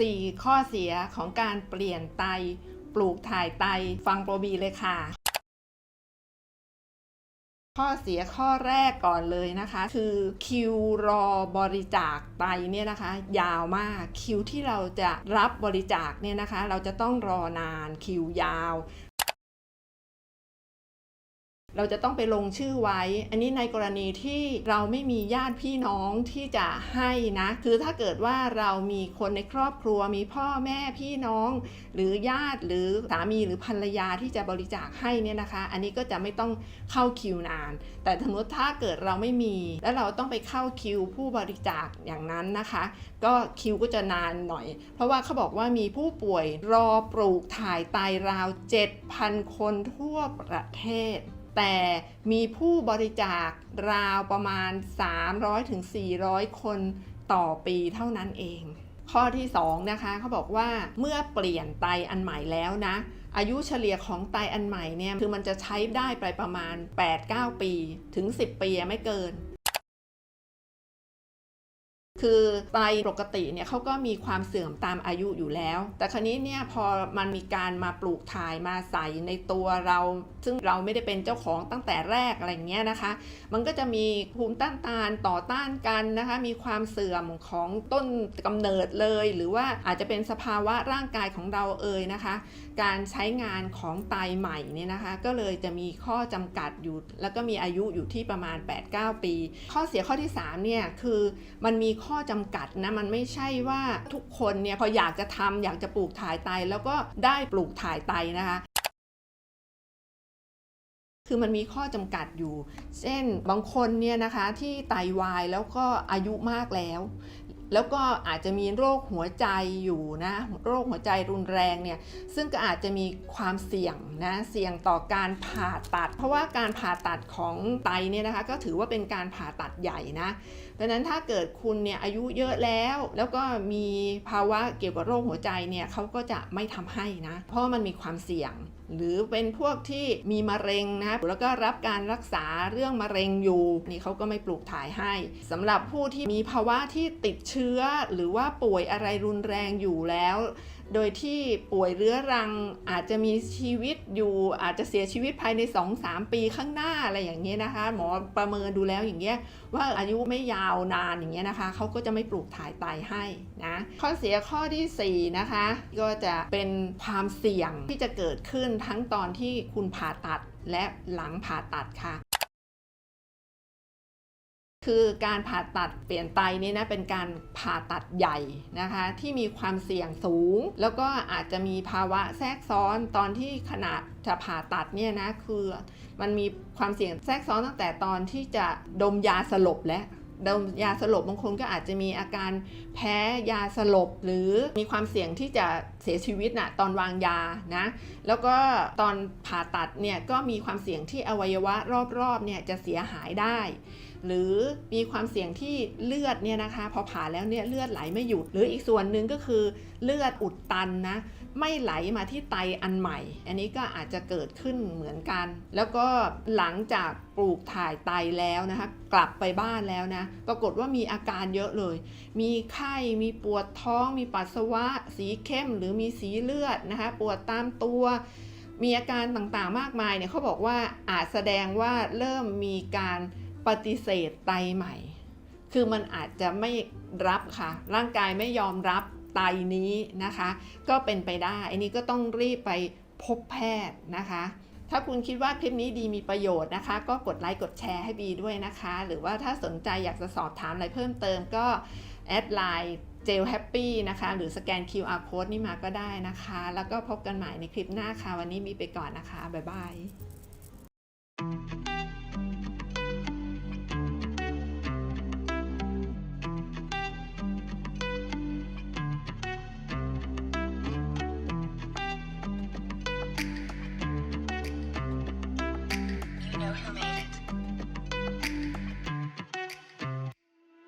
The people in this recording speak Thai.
4 ข้อเสียของการเปลี่ยนไต ปลูกถ่ายไต ฟังโปรบีเลยค่ะ ข้อเสียข้อแรกก่อนเลยนะคะ คือคิวรอบริจาคไตเนี่ยนะคะ ยาวมากคิวที่เราจะรับบริจาคเนี่ยนะคะ เราจะต้องรอนานคิวยาว เราจะต้องไปลงชื่อไว้ อันนี้ในกรณีที่เราไม่มีญาติพี่น้องที่จะให้นะ คือถ้าเกิดว่าเรามีคนในครอบครัวมีพ่อแม่พี่น้อง หรือญาติหรือสามีหรือภรรยาที่จะบริจาคให้เนี่ยนะคะ อันนี้ก็จะไม่ต้องเข้าคิวนาน แต่สมมติถ้าเกิดเราไม่มี แล้วเราต้องไปเข้าคิวผู้บริจาคอย่างนั้นนะคะ ก็คิวก็จะนานหน่อย เพราะว่าเขาบอกว่ามีผู้ป่วยรอปลูกถ่ายไตราว 7,000 คนทั่วประเทศ แต่มีผู้บริจาคราวประมาณ 300-400 คนต่อปีเท่านั้นเอง ข้อที่2นะคะเขาบอกว่าเมื่อเปลี่ยนไตอันใหม่แล้วนะ อายุเฉลี่ยของไตอันใหม่เนี่ยคือมันจะใช้ได้ไปประมาณ 8-9 ปีถึง 10 ปีไม่เกิน คือไตปกติเนี่ยเขาก็มีความเสื่อมตามอายุอยู่แล้ว แต่ครนี้เนี่ยพอมันมีการมาปลูกถ่ายมาใส่ในตัวเรา ซึ่งเราไม่ได้เป็นเจ้าของตั้งแต่แรกอะไรเงี้ยนะคะ มันก็จะมีภูมิต้านทานต่อต้านกันนะคะ มีความเสื่อมของต้นกำเนิดเลย หรือว่าอาจจะเป็นสภาวะร่างกายของเราเอ่ยนะคะ การใช้งานของไตใหม่เนี่ยนะคะ ก็เลยจะมีข้อจำกัดอยู่ แล้วก็มีอายุอยู่ที่ประมาณ 8-9 ปี ข้อเสียข้อที่3เนี่ยคือมันมีข้อข้อจำกัดนะมันไม่ใช่ว่าทุกคนเนี่ยพออยากจะทำอยากจะปลูกถ่ายไตแล้วก็ได้ปลูกถ่ายไตนะคะคือมันมีข้อจำกัดอยู่ เช่นบางคนเนี่ยนะคะที่ไตวายแล้วก็อายุมากแล้ว แล้วก็อาจจะมีโรคหัวใจอยู่นะโรคหัวใจรุนแรงเนี่ยซึ่งก็อาจจะมีความเสี่ยงนะเสี่ยงต่อการผ่าตัด เพราะว่าการผ่าตัดของไตเนี่ยนะคะก็ถือว่าเป็นการผ่าตัดใหญ่นะดังนั้นถ้าเกิดคุณเนี่ยอายุเยอะแล้ว แล้วก็มีภาวะเกี่ยวกับโรคหัวใจเนี่ยเขาก็จะไม่ทำให้นะเพราะมันมีความเสี่ยง หรือเป็นพวกที่มีมะเร็งนะแล้วก็รับการรักษาเรื่องมะเร็งอยู่ นี่เขาก็ไม่ปลูกถ่ายให้สำหรับผู้ที่มีภาวะที่ติดเชื้อ หรือว่าป่วยอะไรรุนแรงอยู่แล้ว โดยที่ป่วยเรื้อรังอาจจะมีชีวิตอยู่อาจจะเสียชีวิตภายใน 2-3 ปีข้างหน้าอะไรอย่างเงี้ยนะคะ หมอประเมินดูแล้วอย่างเงี้ยว่าอายุไม่ยาวนานอย่างเงี้ยนะคะเขาก็จะไม่ปลูกถ่ายไตให้นะข้อเสียข้อทีสี่4 นะคะ ก็จะเป็นความเสี่ยงที่จะเกิดขึ้นทั้งตอนที่คุณผ่าตัดและหลังผ่าตัดค่ะ คือการผ่าตัดเปลี่ยนไตนี่นะเป็นการผ่าตัดใหญ่นะคะ ที่มีความเสี่ยงสูง แล้วก็อาจจะมีภาวะแทรกซ้อนตอนที่ขณะจะผ่าตัดเนี่ยนะคือ มันมีความเสี่ยงแทรกซ้อนตั้งแต่ตอนที่จะดมยาสลบและดมยาสลบบางคนก็อาจจะมีอาการแพ้ยาสลบ หรือมีความเสี่ยงที่จะเสียชีวิตนะ่ะตอนวางยานะแล้วก็ตอนผ่าตัดเนี่ยก็มีความเสี่ยงที่อวัยวะรอบๆเนี่ยจะเสียหายได้หรือมีความเสี่ยงที่เลือดเนี่ยนะคะ พอผ่าแล้วเนี่ยเลือดไหลไม่หยุด หรืออีกส่วนหนึ่งก็คือเลือดอุดตันนะไม่ไหลมาที่ไตอันใหม่ อันนี้ก็อาจจะเกิดขึ้นเหมือนกัน แล้วก็หลังจากปลูกถ่ายไตแล้วนะคะกลับไปบ้านแล้วนะปรากฏว่ามีอาการเยอะเลย มีไข้มีปวดท้อง มีปัสสาวะ สีเข้มหรือมีสีเลือดนะคะปวดตามตัวมีอาการต่างๆมากมายเนี่ยเขาบอกว่าอาจแสดงว่าเริ่มมีการ ปฏิเสธไตใหม่ คือมันอาจจะไม่รับค่ะ ร่างกายไม่ยอมรับไตนี้นะคะ ก็เป็นไปได้ อันนี้ก็ต้องรีบไปพบแพทย์นะคะ ถ้าคุณคิดว่าคลิปนี้ดีมีประโยชน์นะคะ ก็กดไลค์กดแชร์ให้บีด้วยนะคะ หรือว่าถ้าสนใจอยากจะสอบถามอะไรเพิ่มเติมก็แอดไลน์เจลแฮปปี้นะคะ หรือสแกน QR code นี่มาก็ได้นะคะ แล้วก็พบกันใหม่ในคลิปหน้าค่ะ วันนี้มีไปก่อนนะคะ บ๊ายบาย